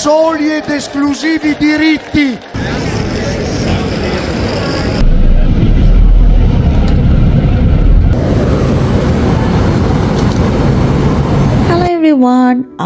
soli ed esclusivi diritti. Hello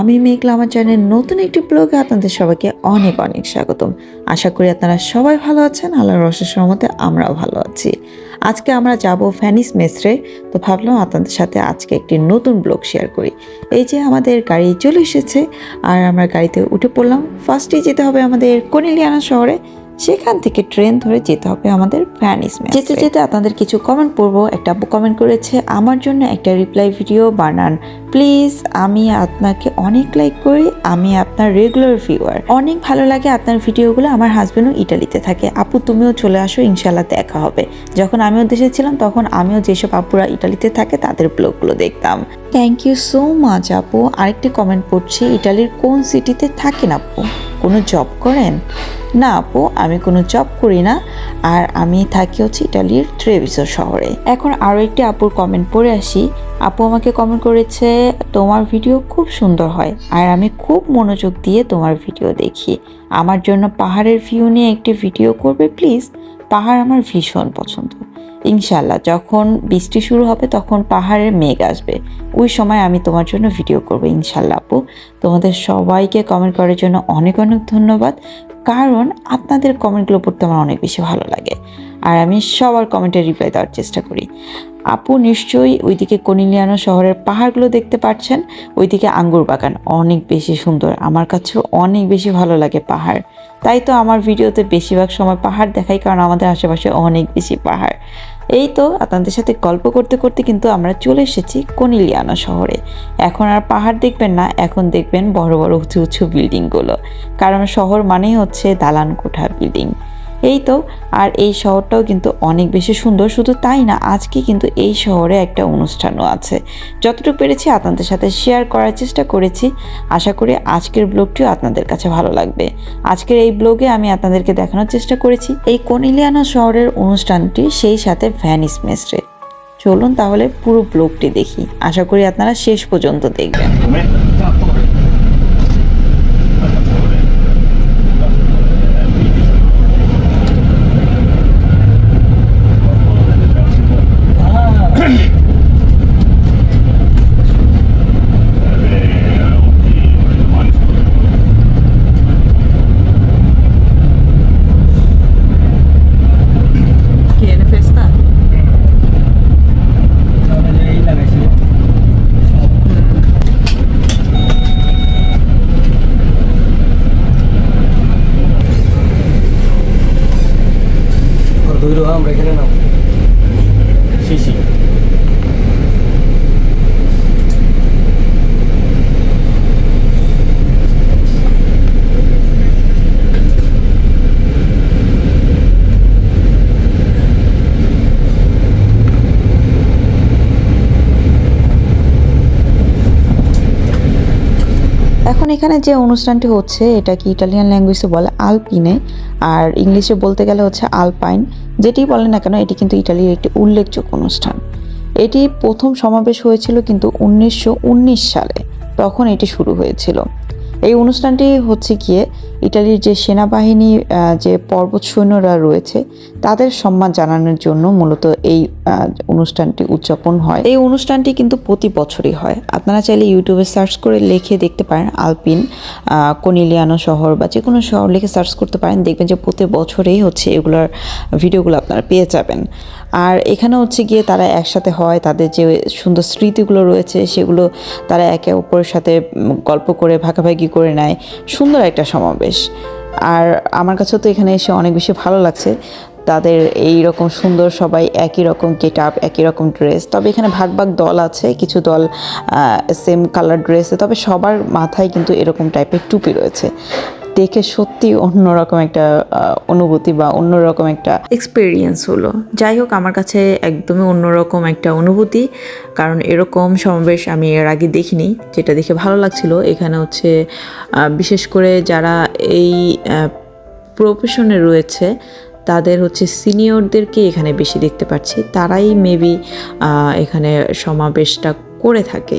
আমি মেঘলা, আমার channel নতুন একটি ব্লগে আপনাদের সবাইকে অনেক অনেক স্বাগতম। আশা করি আপনারা সবাই ভালো আছেন। আল্লাহর রসের সহমতে আমরাও ভালো আছি। আজকে আমরা যাব ফ্যানিস মেসরে। তো ভাবলাম আপনাদের সাথে আজকে একটি নতুন ব্লগ শেয়ার করি। এই যে আমাদের গাড়ি চলে এসেছে, আর আমরা গাড়িতে উঠে পড়লাম। ফার্স্টেই যেতে হবে আমাদের কনিলিয়ানা শহরে। সেখান থেকে ট্রেন ধরে যেতে হবে আমাদের ফ্যানিস যেতে যেতে আপনাদের কিছু কমেন্ট পড়ব। একটা কমেন্ট করেছে, আমার জন্য একটা রিপ্লাই ভিডিও বানান। প্লিজ আমি আপনাকে অনেক লাইক করি। আমি আপনার রেগুলার ভিউয়ার অনেক ভালো লাগে আপনার ভিডিওগুলো আমার হাজবেন্ডও ইটালিতে থাকে। আপু, তুমিও চলে আসো ইনশাল্লাহ দেখা হবে। যখন আমিও দেশে ছিলাম, তখন আমিও যেসব আপুরা ইটালিতে থাকে, তাদের ব্লগগুলো দেখতাম। থ্যাংক ইউ সো মাচ আপু। আরেকটি কমেন্ট পড়ছি, ইটালির কোন সিটিতে থাকেন আপু? কোনো জব করেন? না, আপু, আমি কোনো জব করি না। আর আমি থাকি হচ্ছে ইটালির ট্রেভিসো শহরে। এখন আরও একটি আপুর কমেন্ট পড়ে আসি। আপু আমাকে কমেন্ট করেছে, তোমার ভিডিও খুব সুন্দর হয়। আর আমি খুব মনোযোগ দিয়ে তোমার ভিডিও দেখি। আমার জন্য পাহাড়ের ভিউ নিয়ে একটি ভিডিও করবে প্লিজ পাহাড় আমার ভীষণ পছন্দ। ইনশাল্লাহ যখন বৃষ্টি শুরু হবে তখন পাহাড়ের মেঘ আসবে। ওই সময় আমি তোমার জন্য ভিডিও করব ইনশাল্লাহ আপু। তোমাদের সবাইকে কমেন্ট করার জন্য অনেক অনেক ধন্যবাদ, কারণ আপনাদের কমেন্টগুলো পড়তে আমার অনেক বেশি ভালো লাগে। আর আমি সবার কমেন্টে রিপ্লাই দেওয়ার চেষ্টা করি। আপু নিশ্চয়ই ওইদিকে কনিলিয়ানো শহরের পাহাড়গুলো দেখতে পাচ্ছেন ওইদিকে আঙ্গুর বাগান অনেক বেশি সুন্দর, আমার কাছেও অনেক বেশি ভালো লাগে পাহাড়। তাই তো আমার ভিডিওতে বেশিরভাগ সময় পাহাড় দেখাই, কারণ আমাদের আশেপাশে অনেক বেশি পাহাড়। এই তো আপনাদের সাথে গল্প করতে করতে কিন্তু আমরা চলে এসেছি কনিলিয়ানা শহরে। এখন আর পাহাড় দেখবেন না, এখন দেখবেন বড় বড় উঁচু উঁচু বিল্ডিংগুলো কারণ শহর মানেই হচ্ছে দালান কোঠা বিল্ডিং এই তো, আর এই শহরটাও কিন্তু অনেক বেশি সুন্দর, শুধু তাই না, আজকে কিন্তু এই শহরে একটা অনুষ্ঠানও আছে। যতটুকু পেরেছি আপনাদের সাথে শেয়ার করার চেষ্টা করেছি, আশা করি আজকের ব্লগটিও আপনাদের কাছে ভালো লাগবে। আজকের এই ব্লগে আমি আপনাদেরকে দেখানোর চেষ্টা করেছি, এই কনিলিয়ানা শহরের অনুষ্ঠানটি সেই সাথে ভ্যানিস মেসরে চলুন তাহলে পুরো ব্লগটি দেখি, আশা করি আপনারা শেষ পর্যন্ত দেখবেন। আমরা এখানে নাও শিশি এখন এখানে যে অনুষ্ঠানটি হচ্ছে, এটা কি ইটালিয়ান ল্যাঙ্গুয়েজে বলে আলপিনে, আর ইংলিশে বলতে গেলে হচ্ছে আলপাইন, যেটি বলে না কেন, এটি কিন্তু ইটালির একটি উল্লেখযোগ্য অনুষ্ঠান। এটি প্রথম সমাবেশ হয়েছিল কিন্তু উনিশশো উনিশ সালে, তখন এটি শুরু হয়েছিল। এই অনুষ্ঠানটি হচ্ছে গিয়ে ইটালির যে সেনাবাহিনী যে পর্বত সৈন্যরা রয়েছে, তাদের সম্মান জানানোর জন্য মূলত এই অনুষ্ঠানটি উদযাপন হয়। এই অনুষ্ঠানটি কিন্তু প্রতি বছরই হয়। আপনারা চাইলে ইউটিউবে সার্চ করে লিখে দেখতে পারেন আলপিন কনিলিয়ানো শহর বা যে কোনো শহর লিখে সার্চ করতে পারেন। দেখবেন যে প্রতি বছরেই হচ্ছে এগুলোর ভিডিওগুলো আপনারা পেয়ে যাবেন। আর এখানে হচ্ছে গিয়ে তারা একসাথে হয়, তাদের যে সুন্দর স্মৃতিগুলো রয়েছে সেগুলো তারা একে অপরের সাথে গল্প করে, ভাগাভাগি করে নেয়। সুন্দর একটা সমাবেশ। আর আমার কাছেও তো এখানে এসে অনেক বেশি ভালো লাগছে। তাদের এই রকম সুন্দর সবাই একই রকম গেট আপ একই রকম ড্রেস তবে এখানে ভাগ ভাগ দল আছে, কিছু দল সেম কালার ড্রেসে তবে সবার মাথায় কিন্তু এরকম টাইপের টুপি রয়েছে। দেখে সত্যি অন্যরকম একটা অনুভূতি বা অন্যরকম একটা এক্সপিরিয়েন্স হলো। যাই হোক, আমার কাছে একদমই অন্যরকম একটা অনুভূতি, কারণ এরকম সমাবেশ আমি এর আগে দেখিনি, যেটা দেখে ভালো লাগছিল। এখানে হচ্ছে বিশেষ করে যারা এই প্রফেশনে রয়েছে, তাদের হচ্ছে সিনিয়রদেরকে এখানে বেশি দেখতে পাচ্ছি তারাই মেবি এখানে সমাবেশটা করে থাকে।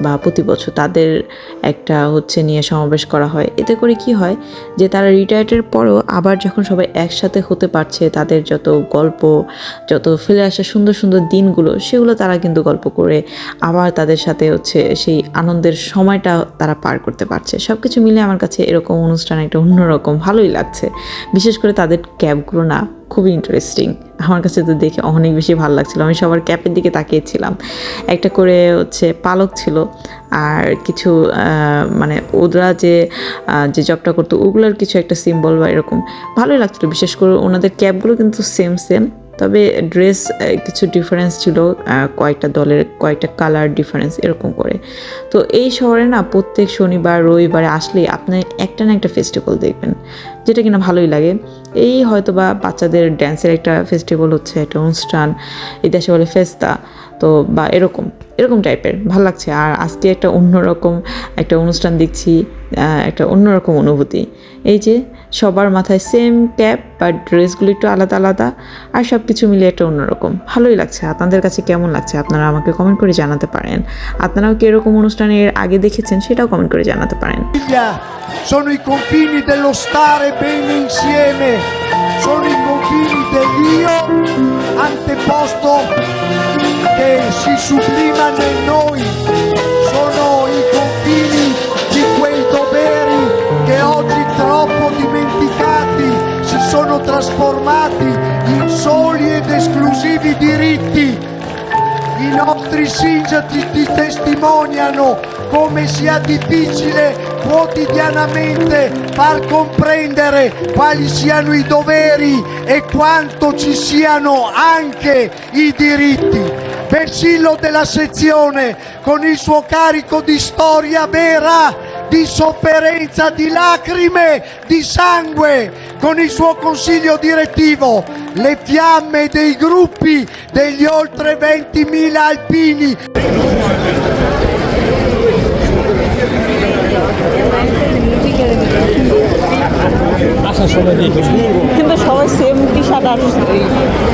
বা প্রতি বছর তাদের একটা হচ্ছে নিয়ে সমাবেশ করা হয়। এতে করে কি হয় যে তারা রিটায়ার্ডের পরও আবার যখন সবাই একসাথে হতে পারছে, তাদের যত গল্প, যত ফেলে আসা সুন্দর সুন্দর দিনগুলো, সেগুলো তারা কিন্তু গল্প করে আবার তাদের সাথে হচ্ছে সেই আনন্দের সময়টা তারা পার করতে পারছে। সব কিছু মিলে আমার কাছে এরকম অনুষ্ঠান একটা অন্যরকম ভালোই লাগছে। বিশেষ করে তাদের ক্যাবগুলো না খুবই ইন্টারেস্টিং আমার কাছে তো দেখে অনেক বেশি ভালো লাগছিল। আমি সবার ক্যাপের দিকে তাকিয়েছিলাম। একটা করে হচ্ছে পালক ছিল আর কিছু মানে ওরা যে যে জবটা করতো, ওগুলোর কিছু একটা সিম্বল বা এরকম। ভালোই লাগছিল। বিশেষ করে ওনাদের ক্যাপগুলো কিন্তু সেম সেম তবে ড্রেস কিছু ডিফারেন্স ছিল কয়েকটা দলের কয়েকটা কালার ডিফারেন্স এরকম করে। তো এই শহরে না প্রত্যেক শনিবার, রবিবারে আসলেই আপনি একটা না একটা ফেস্টিভ্যাল দেখবেন, যেটা কিনা ভালোই লাগে। এই হয়তো বা বাচ্চাদের ড্যান্সের একটা ফেস্টিভ্যাল হচ্ছে, একটা অনুষ্ঠান, এই দেশে বলে ফেস্তা তো বা এরকম এরকম টাইপের ভালো লাগছে। আর আজকে একটা অন্যরকম একটা অনুষ্ঠান দেখছি একটা অন্যরকম অনুভূতি। এই যে সবার মাথায় সেম ক্যাপ বা ড্রেসগুলো একটু আলাদা আলাদা আর সব কিছু মিলিয়ে একটা অন্যরকম। ভালোই লাগছে। আপনাদের কাছে কেমন লাগছে? আপনারা আমাকে কমেন্ট করে জানাতে পারেন। আপনারাও কি এরকম অনুষ্ঠানে এর আগে দেখেছেন সেটাও কমেন্ট করে জানাতে পারেন। Sono i confini dello stare bene insieme, sono i confini dell'io anteposto che si sublima nel noi, trasformati in soli ed esclusivi diritti. I nostri sindaci ti testimoniano come sia difficile quotidianamente far comprendere quali siano i doveri e quanto ci siano anche i diritti. Versillo della sezione con il suo carico di storia vera, di sofferenza, di lacrime, di sangue, con il suo consiglio direttivo, le fiamme dei gruppi degli oltre 20.000 alpini সময় দেখি কিন্তু সবাই same T shirt আর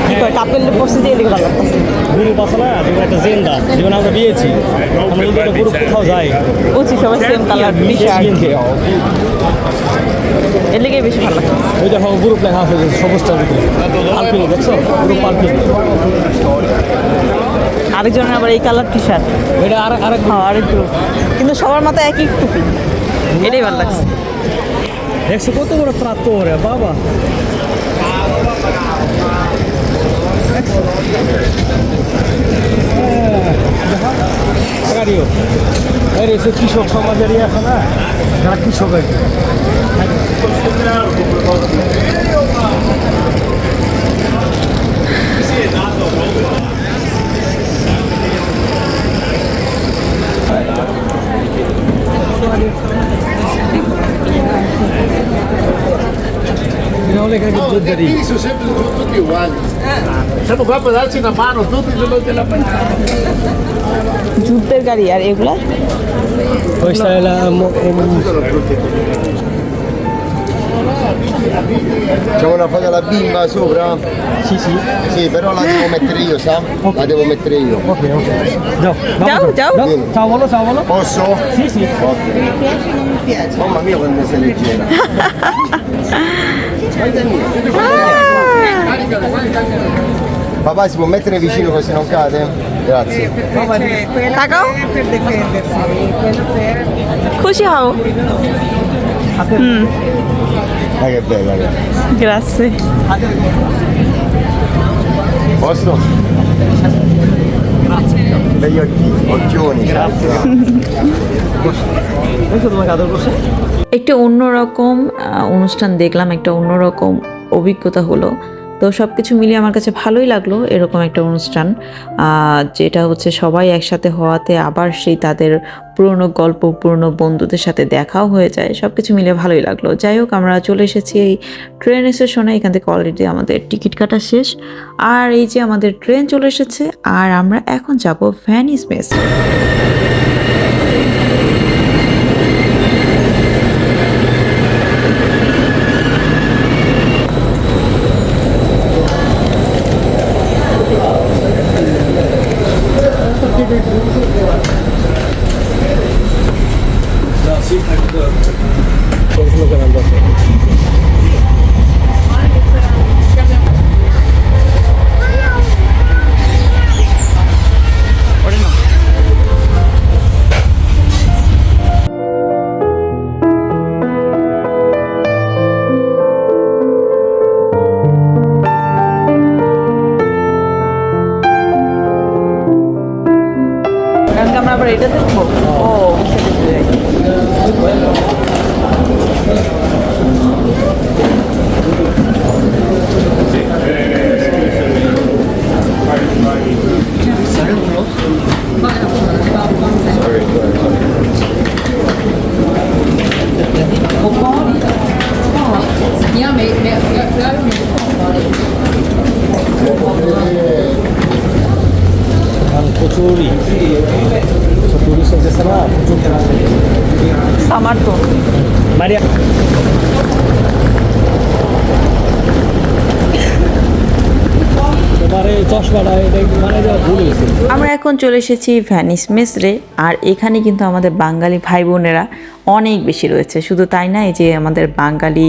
কি couple পরছে যে এদিকে ভালো লাগতেছে গ্রুপ আছে না? যেমন একটা জেন্ডা যেমন আমরা দিয়েছি। আমরা যদি একটা গ্রুপ কোথাও যাই বুঝছি সবাই সেম কালার টি শার্ট এর লেগে বেশি ভালো লাগছে। ওই দেখো গ্রুপ লেখা আছে সবুজটার ভিতরে আলপিনি দেখছ? গ্রুপ আলপিনি আরেকজনের আবার এই কালার টি শার্ট এটা আর আরেক হ্যাঁ আরেকটু কিন্তু সবার মাথায় একই টুপি। এটাই ভালো লাগছে। দেখছ কত বড় প্রাপ্ত ওরে বাবা গাড়িও আরে সে কৃষক সমাজের ইয়ে আছে না যারা কৃষক আর কি। এটা হলো এখানে যুদ্ধেরই Sono sempre tutti uguali. Siamo qua per darci una mano tutti quello della যুদ্ধের গাড়ি আর এগুলা Questa è la mo- C'è una foto della bimba sopra? Sì, sì. Sì, però la devo mettere io, sa? La devo mettere io. Ok, ok. Ciao, Ciao, ciao. Ciao, volo, ciao, volo. Posso? Sì, sì. Mamma mia quando sei leggera. Papà si può mettere vicino così non cade? Grazie. তাকাও খুশি হও Ah che bella che. গ্রাসে Posto? Begli occhi, occhioni, grazie. একটি অন্যরকম অনুষ্ঠান দেখলাম, একটা অন্যরকম অভিজ্ঞতা হলো। তো সব কিছু মিলিয়ে আমার কাছে ভালোই লাগল এরকম একটা অনুষ্ঠান। যেটা হচ্ছে সবাই একসাথে হওয়াতে আবার সেই তাদের পুরনো গল্প, পুরনো বন্ধুদের সাথে দেখাও হয়ে যায়। সব কিছু মিলে ভালোই লাগল। যাই হোক, আমরা চলে এসেছি এই ট্রেন স্টেশনে। এখান থেকে অলরেডি আমাদের টিকিট কাটা শেষ। আর এই যে আমাদের ট্রেন চলে এসেছে, আর আমরা এখন যাব ভ্যানিস মেস এটা দেখব ও বুঝতে পেরেছি। মানে আমরা এখন চলে এসেছি ভ্যানিস মেসরে আর এখানে কিন্তু আমাদের বাঙালি ভাই বোনেরা অনেক বেশি রয়েছে। শুধু তাই না, এই যে আমাদের বাঙালি,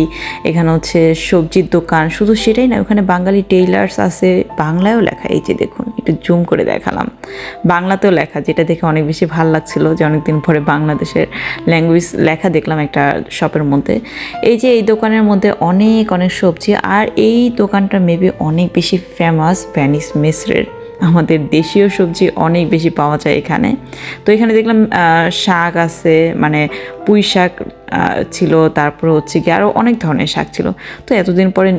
এখানে হচ্ছে সবজির দোকান, শুধু সেটাই না, ওখানে বাঙালি টেইলার্স আছে, বাংলায়ও লেখা, এই যে দেখুন, একটু জুম করে দেখালাম। বাংলাতেও লেখা, যেটা দেখে অনেক বেশি ভালো লাগছিল যে অনেকদিন পরে বাংলাদেশের ল্যাঙ্গুয়েজ লেখা দেখলাম একটা শপের মধ্যে। এই যে এই দোকানের মধ্যে অনেক অনেক সবজি, আর এই দোকানটা মেবি অনেক বেশি ফেমাস ভ্যানিস মেসরের আমাদের দেশীয় সবজি অনেক বেশি পাওয়া যায় এখানে। তো এখানে দেখলাম শাক আছে মানে পুঁই শাক ছিল, তারপর হচ্ছে কি আরও অনেক ধরনের শাক ছিল। তো এতদিন পরে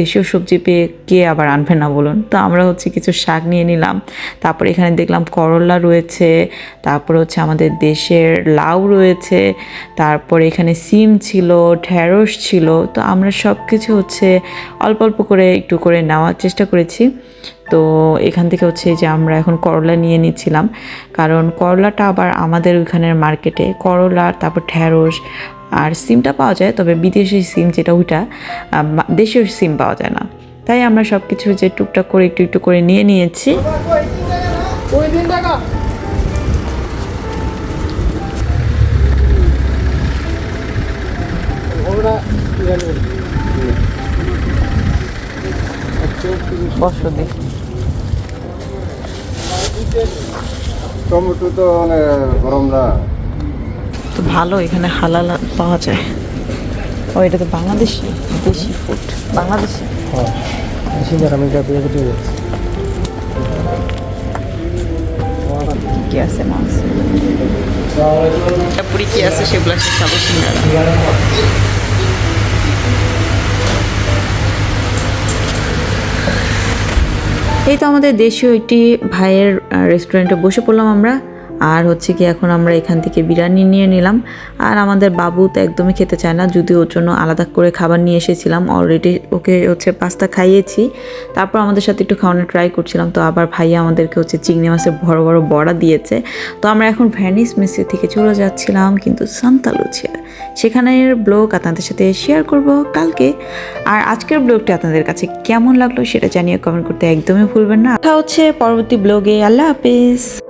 দেশীয় সবজি পেয়ে কে আবার আনবে না বলুন? তো আমরা হচ্ছে কিছু শাক নিয়ে নিলাম। তারপর এখানে দেখলাম করলা রয়েছে, তারপর হচ্ছে আমাদের দেশের লাউ রয়েছে, তারপর এখানে সিম ছিল ঢ্যাঁড়স ছিল। তো আমরা সব কিছু হচ্ছে অল্প অল্প করে একটু করে নেওয়ার চেষ্টা করেছি। তো এখান থেকে হচ্ছে যে আমরা এখন করলা নিয়ে নিচ্ছিলাম। কারণ করলাটা আবার আমাদের ওইখানের মার্কেটে করলা তারপর ঢ্যাঁড়স আর সিমটা পাওয়া যায়, তবে বিদেশি সিম যেটা ওইটা দেশীয় সিম পাওয়া যায় না। তাই আমরা সব কিছু যে টুকটাক করে একটু একটু করে নিয়ে নিয়েছি। টমেটো তো মানে গরম না। ভালো এখানে হালাল পাওয়া যায়। ও এটা তো বাংলাদেশি দেশি ফুড বাংলাদেশি? হ্যাঁ কি আছে মাছ পুরি কি আছে সেগুলো সে খাব সিঙ্গারা। এই তো আমাদের দেশীয় একটি ভাইয়ের রেস্টুরেন্টে বসে পড়লাম আমরা। আর হচ্ছে কি এখন আমরা এখান থেকে বিরিয়ানি নিয়ে নিলাম। আর আমাদের বাবু তো একদমই খেতে চায় না, যদিও ওর জন্য আলাদা করে খাবার নিয়ে এসেছিলাম। অলরেডি ওকে হচ্ছে পাস্তা খাইয়েছি। তারপর আমাদের সাথে একটু খাওয়ানো ট্রাই করছিলাম। তো আবার ভাইয়া আমাদেরকে হচ্ছে চিংড়ি মাছের বড় বড় বড়া দিয়েছে। তো আমরা এখন ভ্যানিস মেসি থেকে চলে যাচ্ছিলাম, কিন্তু সান্তা লুচিয়া সেখানের ব্লগ আপনাদের সাথে শেয়ার করব কালকে। আর আজকের ব্লগটি আপনাদের কাছে কেমন লাগল সেটা জানিয়ে কমেন্ট করতে একদমই ভুলবেন না। দেখা হচ্ছে পরবর্তী ব্লগে আল্লাহ হাফিজ।